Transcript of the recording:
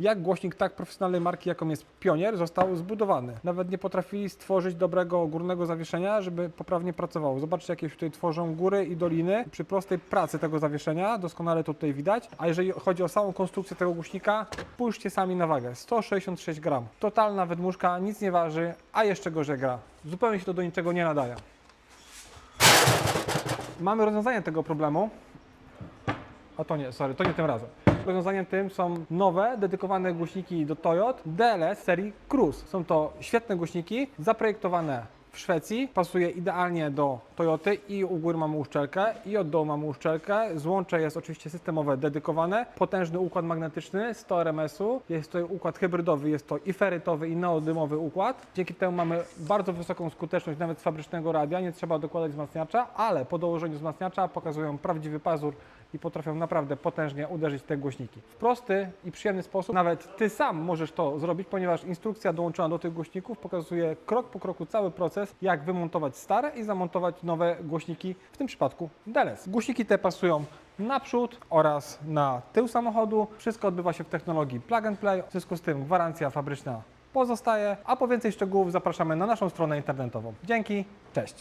jak głośnik tak profesjonalnej marki, jaką jest Pionier, został zbudowany. Nawet nie potrafili stworzyć dobrego górnego zawieszenia, żeby poprawnie pracowało. Zobaczcie, jakie tutaj tworzą góry i doliny. Przy prostej pracy tego zawieszenia, doskonale to tutaj widać. A jeżeli chodzi o samą konstrukcję tego głośnika, spójrzcie sami na wagę. 166 gram. Totalna wydmuszka, nic nie waży, a jeszcze gorzej gra. Zupełnie się to do niczego nie nadaje. Mamy rozwiązanie tego problemu. A to nie, sorry, to nie tym razem. Rozwiązaniem tym są nowe, dedykowane głośniki do Toyota DLS serii Cruise. Są to świetne głośniki, zaprojektowane w Szwecji. Pasuje idealnie do Toyoty i u góry mamy uszczelkę i od dołu mamy uszczelkę. Złącze jest oczywiście systemowe, dedykowane. Potężny układ magnetyczny 100 RMS-u. Jest to układ hybrydowy, jest to i ferytowy i neodymowy układ. Dzięki temu mamy bardzo wysoką skuteczność nawet z fabrycznego radia. Nie trzeba dokładać wzmacniacza, ale po dołożeniu wzmacniacza pokazują prawdziwy pazur i potrafią naprawdę potężnie uderzyć te głośniki. W prosty i przyjemny sposób nawet Ty sam możesz to zrobić, ponieważ instrukcja dołączona do tych głośników pokazuje krok po kroku cały proces, jak wymontować stare i zamontować nowe głośniki, w tym przypadku DLS. Głośniki te pasują naprzód oraz na tył samochodu. Wszystko odbywa się w technologii plug and play, w związku z tym gwarancja fabryczna pozostaje, a po więcej szczegółów zapraszamy na naszą stronę internetową. Dzięki, cześć!